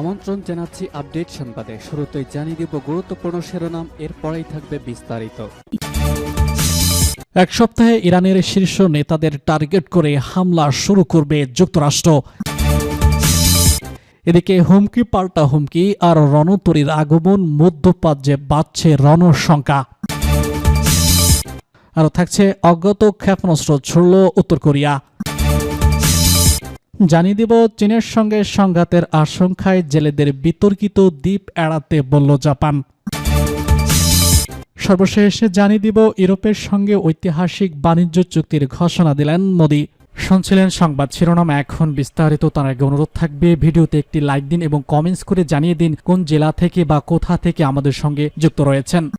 আমন্ত্রণ জানাচ্ছি আপডেট সংবাদে। শুরুতেই জানিয়ে দিব গুরুত্বপূর্ণ শিরোনাম, এরপরেই থাকবে বিস্তারিত। এক সপ্তাহে ইরানের শীর্ষ নেতাদের টার্গেট করে হামলা শুরু করবে যুক্তরাষ্ট্র। এদিকে হুমকি, পাল্টা হুমকি আর রণতরীর আগমন, মধ্যপ্রাচ্যে বাড়ছে রণশঙ্কা। আরও থাকছে অজ্ঞাত ক্ষেপণাস্ত্র ছুড়ল উত্তর কোরিয়া। জানিয়ে দিব, চীনের সঙ্গে সংঘাতের আশঙ্কায় জেলেদের বিতর্কিত দ্বীপ এড়াতে বলল জাপান। সর্বশেষে জানিয়ে দিব, ইউরোপের সঙ্গে ঐতিহাসিক বাণিজ্য চুক্তির ঘোষণা দিলেন মোদি। শুনছিলেন সংবাদ শিরোনাম, এখন বিস্তারিত, তার আগে অনুরোধ থাকবে, ভিডিওতে একটি লাইক দিন এবং কমেন্টস করে জানিয়ে দিন কোন জেলা থেকে বা কোথা থেকে আমাদের সঙ্গে যুক্ত রয়েছেন।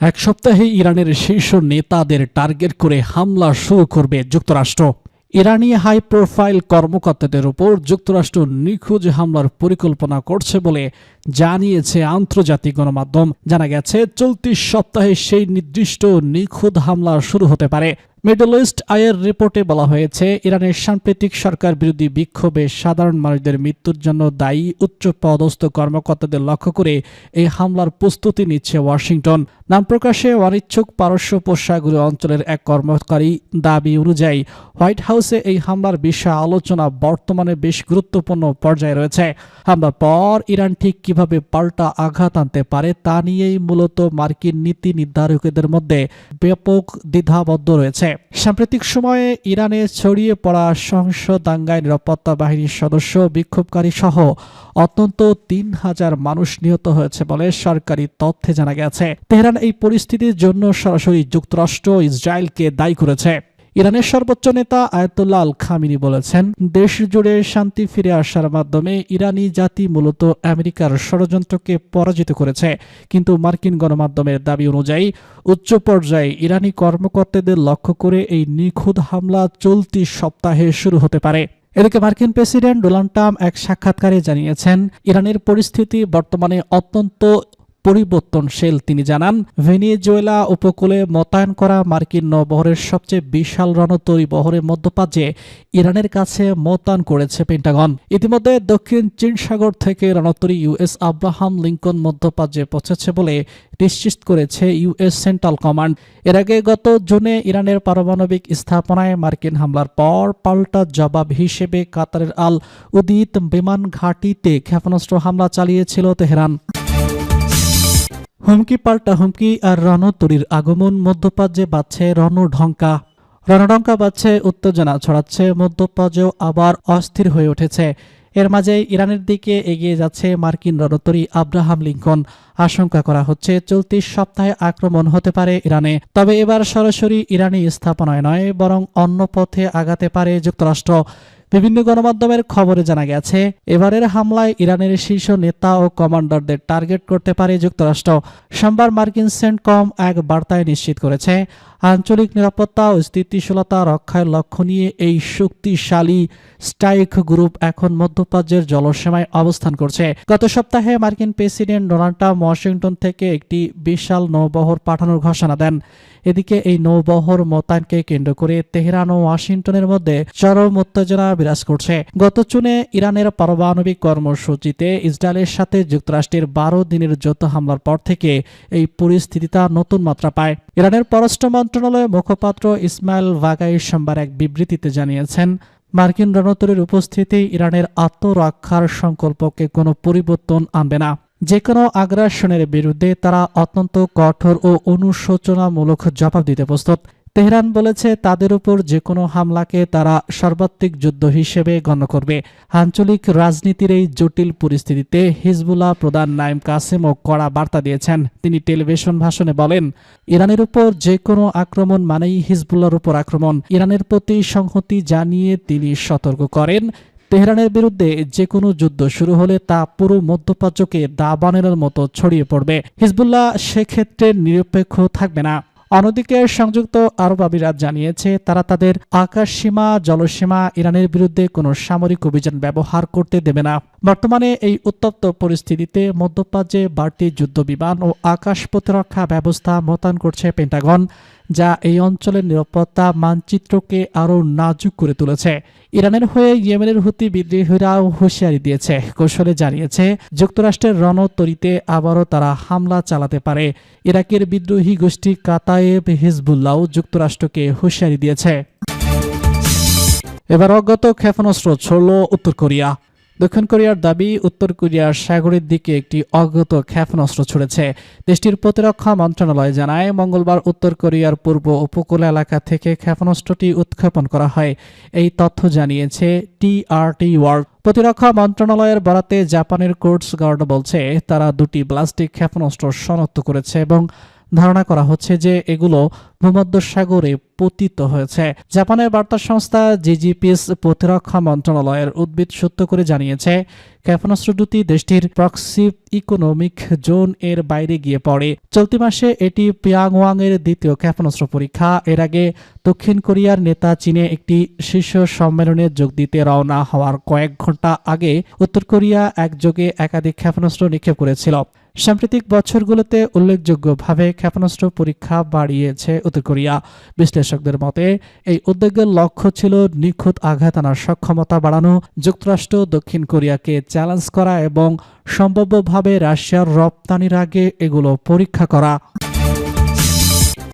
এক সপ্তাহে ইরানের শীর্ষ নেতাদের টার্গেট করে হামলা শুরু করবে যুক্তরাষ্ট্র। ইরানি হাই প্রোফাইল কর্মকর্তাদের উপর যুক্তরাষ্ট্র নিখোঁজ হামলার পরিকল্পনা করছে বলে জানিয়েছে আন্তর্জাতিক গণমাধ্যম। জানা গেছে, চলতি সপ্তাহে সেই নির্দিষ্ট নিখোঁজ হামলা শুরু হতে পারে। মিডল ইস্ট আয়ের রিপোর্টে বলা হয়েছে, ইরানের সাম্প্রতিক সরকার বিরোধী বিক্ষোভে সাধারণ মানুষদের মৃত্যুর জন্য দায়ী উচ্চ পদস্থ কর্মকর্তাদের লক্ষ্য করে এই হামলার প্রস্তুতি নিচ্ছে ওয়াশিংটন। নাম প্রকাশে অনিচ্ছুক পারস্য উপসাগরীয় অঞ্চলের এক কর্মকারী দাবি অনুযায়ী, হোয়াইট হাউসে এই হামলার বিষয়ে আলোচনা বর্তমানে বেশ গুরুত্বপূর্ণ পর্যায়ে রয়েছে। হামলার পর ইরান ঠিক কীভাবে পাল্টা আঘাত আনতে পারে তা নিয়েই মূলত মার্কিন নীতি নির্ধারকদের মধ্যে ব্যাপক দ্বিধাবদ্ধ রয়েছে। সাম্প্রতিক সময়ে ইরানে ছড়িয়ে পড়া সংসদ দাঙ্গায় নিরাপত্তা বাহিনীর সদস্য বিক্ষোভকারী সহ অত্যন্ত তিন হাজার মানুষ নিহত হয়েছে বলে সরকারি তথ্যে জানা গেছে। তেহরান এই পরিস্থিতির জন্য সরাসরি যুক্তরাষ্ট্র ইসরায়েলকে দায়ী করেছে। ইরানের সর্বোচ্চ নেতা আয়াতুল্লাহ আল খামিনি বলেছেন, দেশ জুড়ে শান্তি ফিরে আসার মাধ্যমে ইরানি জাতি মূলত আমেরিকার ষড়যন্ত্রকে পরাজিত করেছে। কিন্তু মার্কিন গণমাধ্যমের দাবি অনুযায়ী, উচ্চ পর্যায়ে ইরানি কর্মকর্তাদের লক্ষ্য করে এই নিখুঁত হামলা চলতি সপ্তাহে শুরু হতে পারে। এদিকে মার্কিন প্রেসিডেন্ট ডোনাল্ড ট্রাম্প এক সাক্ষাৎকারে জানিয়েছেন, ইরানের পরিস্থিতি বর্তমানে অত্যন্ত পরিবর্তনশীল, তিনি জানান, ভেনিজুয়েলা উপকূলে মোতায়েন করা মার্কিন নৌবহরের সবচেয়ে বিশাল রণতরী বহরের মধ্যপ্রাচ্যে ইরানের কাছে মোতায়েন করেছে পেন্টাগন। ইতিমধ্যে দক্ষিণ চীন সাগর থেকে রণতরী ইউএস আব্রাহাম লিঙ্কন মধ্যপ্রাচ্যে পৌঁছেছে বলে নিশ্চিত করেছে ইউএস সেন্ট্রাল কমান্ড। এর আগে গত জুনে ইরানের পারমাণবিক স্থাপনায় মার্কিন হামলার পর পাল্টা জবাব হিসেবে কাতারের আল উদিত বিমান ঘাঁটিতে ক্ষেপণাস্ত্র হামলা চালিয়েছিল তেহরান। হুমকি পাল্টা হুমকি আর রণতরীর আগমন, মধ্যপ্রাচ্যে বাড়ছে রণঢঙ্কা। রণডঙ্কা বাজছে উত্তেজনা, ছড়াচ্ছে মধ্যপ্রাচ্যেও আবার অস্থির হয়ে উঠেছে। এর মাঝে ইরানের দিকে এগিয়ে যাচ্ছে মার্কিন রণতরী আব্রাহাম লিঙ্কন। আশঙ্কা করা হচ্ছে চলতি সপ্তাহে আক্রমণ হতে পারে ইরানে। তবে এবার সরাসরি ইরানি স্থাপনায় নয়, বরং অন্য পথে আগাতে পারে যুক্তরাষ্ট্র। বিভিন্ন গণমাধ্যমের খবরে জানা গেছে, এবারের হামলায় ইরানের শীর্ষ নেতা ও কমান্ডারদের টার্গেট করতে পারে যুক্তরাষ্ট্র। সোমবার মার্কিন সেন্টকম এক বার্তায় নিশ্চিত করেছে, আঞ্চলিক নিরাপত্তা ও স্থিতিশীলতা রক্ষায় লক্ষ্য নিয়ে এই শক্তিশালী স্ট্রাইক গ্রুপ এখন মধ্যপ্রাচ্যের জলসীমায় অবস্থান করছে। গত সপ্তাহে মার্কিন প্রেসিডেন্ট ডোনাল্ড ট্রাম্প ওয়াশিংটন থেকে একটি বিশাল নৌবহর পাঠানোর ঘোষণা দেন। এদিকে এই নৌবহর মোতায়েনকে কেন্দ্র করে তেহরান ও ওয়াশিংটনের মধ্যে চরম উত্তেজনা বিরাজ করছে। গত জুনে ইরানের পারমাণবিক কর্মসূচিতে ইসরায়েলের সাথে যুক্তরাষ্ট্রের বারো দিনের যৌথ হামলার পর থেকে এই পরিস্থিতিটা নতুন মাত্রা পায়। ইরানের পররাষ্ট্র মন্ত্রণালয়ের মুখপাত্র ইসমাইল ভাগাই সোমবার এক বিবৃতিতে জানিয়েছেন, মার্কিন রণতরীর উপস্থিতি ইরানের আত্মরক্ষার সংকল্পকে কোনো পরিবর্তন আনবে না। যে কোনো আগ্রাসনের বিরুদ্ধে তারা অত্যন্ত কঠোর ও অনুশোচনামূলক জবাব দিতে প্রস্তুত। তেহরান বলেছে, তাদের উপর যে কোনো হামলাকে তারা সর্বাত্মিক যুদ্ধ হিসেবে গণ্য করবে। আঞ্চলিক রাজনীতির এই জটিল পরিস্থিতিতে হিজবুল্লাহ প্রধান নাইম কাসেমও কড়া বার্তা দিয়েছেন। তিনি টেলিভিশন ভাষণে বলেন, ইরানের উপর যে কোনো আক্রমণ মানেই হিজবুল্লাহর উপর আক্রমণ। ইরানের প্রতি সংহতি জানিয়ে তিনি সতর্ক করেন। তেহরানের বিরুদ্ধে যে কোনো যুদ্ধ শুরু হলে তা পুরো মধ্যপ্রাচ্যকে দাবানের মতো ছড়িয়ে পড়বে। হিজবুল্লাহ সেক্ষেত্রে নিরপেক্ষ থাকবে না। অন্যদিকে সংযুক্ত আরব আমিরাত জানিয়েছে, তারা তাদের আকাশসীমা জলসীমা ইরানের বিরুদ্ধে কোনো সামরিক অভিযান ব্যবহার করতে দেবে না। বর্তমানে এই উত্তপ্ত পরিস্থিতিতে মধ্যপ্রাচ্যে বাড়তি যুদ্ধ বিমান ও আকাশ প্রতিরক্ষা ব্যবস্থা মোতায়েন করছে পেন্টাগন, যা এই অঞ্চলের নিরাপত্তা মানচিত্রকে আরও নাজুক করে তুলেছে। ইরানের হয়ে ইয়েমেনের হুতি বিদ্রোহীরাও হুঁশিয়ারি দিয়েছে। কৌশলে জানিয়েছে, যুক্তরাষ্ট্রের রণতরিতে আবারও তারা হামলা চালাতে পারে। ইরাকের বিদ্রোহী গোষ্ঠী কাতায়েব হিজবুল্লাহ যুক্তরাষ্ট্রকে হুঁশিয়ারি দিয়েছে। এবার অজ্ঞাত ক্ষেপণাস্ত্র ছড়ল উত্তর কোরিয়া। দক্ষিণ কোরিয়ার দাবি, উত্তর কোরিয়ার সাগরের দিকে একটি অজ্ঞাত ক্ষেপণাস্ত্র ছুড়েছে। দেশটির প্রতিরক্ষা মন্ত্রণালয় জানায়, মঙ্গলবার উত্তর কোরিয়ার পূর্ব উপকূল এলাকা থেকে ক্ষেপণাস্ত্রটি উৎক্ষেপণ করা হয়। এই তথ্য জানিয়েছে টিআরটি ওয়ার্ল্ড। প্রতিরক্ষা মন্ত্রণালয়ের বরাতে জাপানের কোর্টস গার্ড বলছে, তারা দুটি ব্লাস্টিক ক্ষেপণাস্ত্র শনাক্ত করেছে এবং ধারণা করা হচ্ছে যে এগুলো ভূমধ্যসাগরে পতিত হয়েছে। জাপানের বার্তা সংস্থা জিজিপিএস প্রতিরক্ষা মন্ত্রণালয়ের উদ্ভিদ সত্য করে জানিয়েছে ক্ষেপণাস্ত্র দুটি দেশটির প্রক্সি ইকোনমিক জোন এর বাইরে গিয়ে পড়ে। চলতি মাসে এটি পিয়াংওয়াং এর দ্বিতীয় ক্ষেপণাস্ত্র পরীক্ষা। এর আগে দক্ষিণ কোরিয়ার নেতা চীনে একটি শীর্ষ সম্মেলনে যোগ দিতে রওনা হওয়ার কয়েক ঘণ্টা আগে উত্তর কোরিয়া একযোগে একাধিক ক্ষেপণাস্ত্র নিক্ষেপ করেছিল। সাম্প্রতিক বছরগুলোতে উল্লেখযোগ্যভাবে ক্ষেপণাস্ত্র পরীক্ষা বাড়িয়েছে উত্তর কোরিয়া। বিশ্লেষকদের মতে, এই উদ্যোগের লক্ষ্য ছিল নিখুঁত আঘাত আনার সক্ষমতা বাড়ানো, যুক্তরাষ্ট্র দক্ষিণ কোরিয়াকে চ্যালেঞ্জ করা এবং সম্ভাব্যভাবে রাশিয়ার রপ্তানির আগে এগুলো পরীক্ষা করা।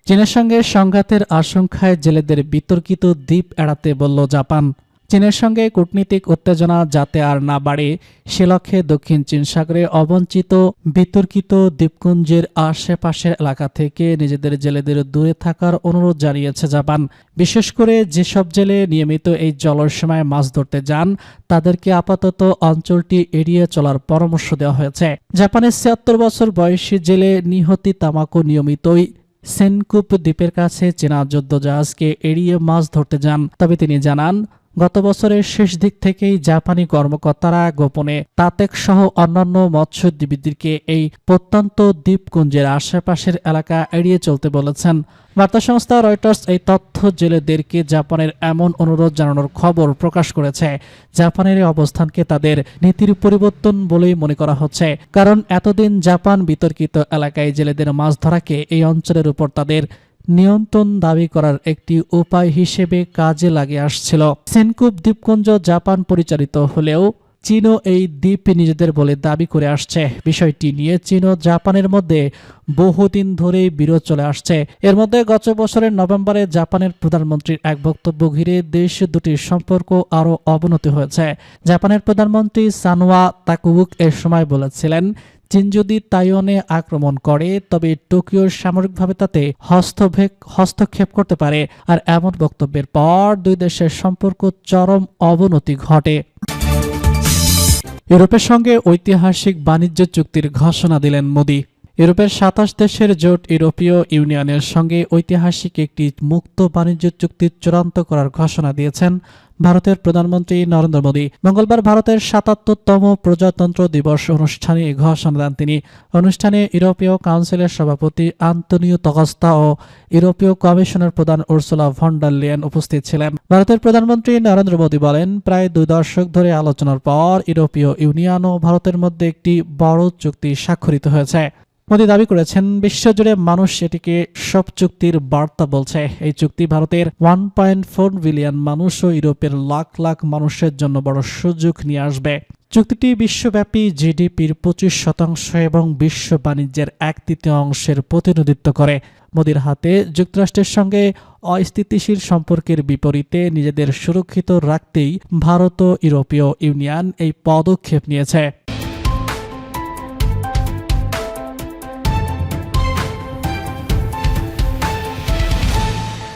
চীনের সঙ্গে সংঘাতের আশঙ্কায় জেলেদের বিতর্কিত দ্বীপ এড়াতে বলল জাপান। চীনের সঙ্গে কূটনীতিক উত্তেজনা যাতে আর না বাড়ে, সে লক্ষ্যে দক্ষিণ চীন সাগরে অবঞ্চিত, বিতর্কিত দ্বীপপুঞ্জের আশেপাশের এলাকা থেকে নিজেদের জেলেদের দূরে থাকার অনুরোধ জানিয়েছে জাপান। বিশেষ করে যেসব জেলে নিয়মিত এই জলসীমায় মাছ ধরতে যান, তাদেরকে আপাতত অঞ্চলটি এড়িয়ে চলার পরামর্শ দেওয়া হয়েছে। জাপানের ছিয়াত্তর বছর বয়সী জেলে নিহতি তামাকো নিয়মিতই সেনকুপ দ্বীপের কাছে চীনা যুদ্ধ জাহাজকে এড়িয়ে মাছ ধরতে যান। তবে তিনি জানান গত বছরের শেষ দিক থেকেই জাপানি কর্মকর্তারা গোপনে তাতেক সহ অন্যান্য মৎস্যজীবীদেরকে এই প্রত্যন্ত দ্বীপপুঞ্জের আশেপাশের এলাকা এড়িয়ে চলতে বলেছেন। বার্তা সংস্থা রয়টার্স এই তথ্য জেলেদেরকে জাপানের এমন অনুরোধ জানানোর খবর প্রকাশ করেছে। জাপানের এই অবস্থানকে তাদের নীতির পরিবর্তন বলেই মনে করা হচ্ছে। কারণ এতদিন জাপান বিতর্কিত এলাকায় জেলেদের মাছ ধরাকে এই অঞ্চলের উপর তাদের নিয়ন্ত্রণ দাবি করার একটি উপায় হিসেবে কাজে লাগে আসছিল। সেনকুপ দ্বীপপুঞ্জ, জাপান পরিচালিত হলেও চীনও এই দ্বীপ নিজেদের বলে দাবি করে আসছে। বিষয়টি নিয়ে চীন ও জাপানের মধ্যে বহুদিন ধরেই বিরোধ চলে আসছে। এর মধ্যে গত বছরের নভেম্বরে জাপানের প্রধানমন্ত্রীর এক বক্তব্য ঘিরে দেশ দুটির সম্পর্ক আরও অবনতি হয়েছে। জাপানের প্রধানমন্ত্রী সানোয়া তাকুবুক এ সময় বলেছিলেন চীন যদি তাইওয়ানে আক্রমণ করে, তবে টোকিও সামরিকভাবে তাতে হস্তক্ষেপ হস্তক্ষেপ করতে পারে। আর এমন বক্তব্যের পর দুই দেশের সম্পর্ক চরম অবনতি ঘটে। ইউরোপের সঙ্গে ঐতিহাসিক বাণিজ্য চুক্তির ঘোষণা দিলেন মোদি। ইউরোপের সাতাশ দেশের জোট ইউরোপীয় ইউনিয়নের সঙ্গে ঐতিহাসিক একটি মুক্ত বাণিজ্য চুক্তি চূড়ান্ত করার ঘোষণা দিয়েছেন ভারতের প্রধানমন্ত্রী নরেন্দ্র মোদী মঙ্গলবার ভারতের সাতাত্তরতম প্রজাতন্ত্র দিবস অনুষ্ঠানে ঘোষণা দেন তিনি। অনুষ্ঠানে ইউরোপীয় কাউন্সিলের সভাপতি আন্তনিও তগস্তা ও ইউরোপীয় কমিশনের প্রধান উর্সুলা ভন্ডার লিয়ান উপস্থিত ছিলেন। ভারতের প্রধানমন্ত্রী নরেন্দ্র মোদী বলেন, প্রায় দুই দশক ধরে আলোচনার পর ইউরোপীয় ইউনিয়ন ও ভারতের মধ্যে একটি বড় চুক্তি স্বাক্ষরিত হয়েছে। মোদী দাবি করেছেন, বিশ্বজুড়ে মানুষ এটিকে সব চুক্তির বার্তা বলছে। এই চুক্তি ভারতের ওয়ান পয়েন্ট ফোর বিলিয়ন মানুষ ও ইউরোপের লাখ লাখ মানুষের জন্য বড় সুযোগ নিয়ে আসবে। চুক্তিটি বিশ্বব্যাপী জিডিপির পঁচিশ শতাংশ এবং বিশ্ব বাণিজ্যের এক তৃতীয় অংশের প্রতিনিধিত্ব করে। মোদির হাতে যুক্তরাষ্ট্রের সঙ্গে অস্থিতিশীল সম্পর্কের বিপরীতে নিজেদের সুরক্ষিত রাখতেই ভারত ও ইউরোপীয় ইউনিয়ন এই পদক্ষেপ নিয়েছে।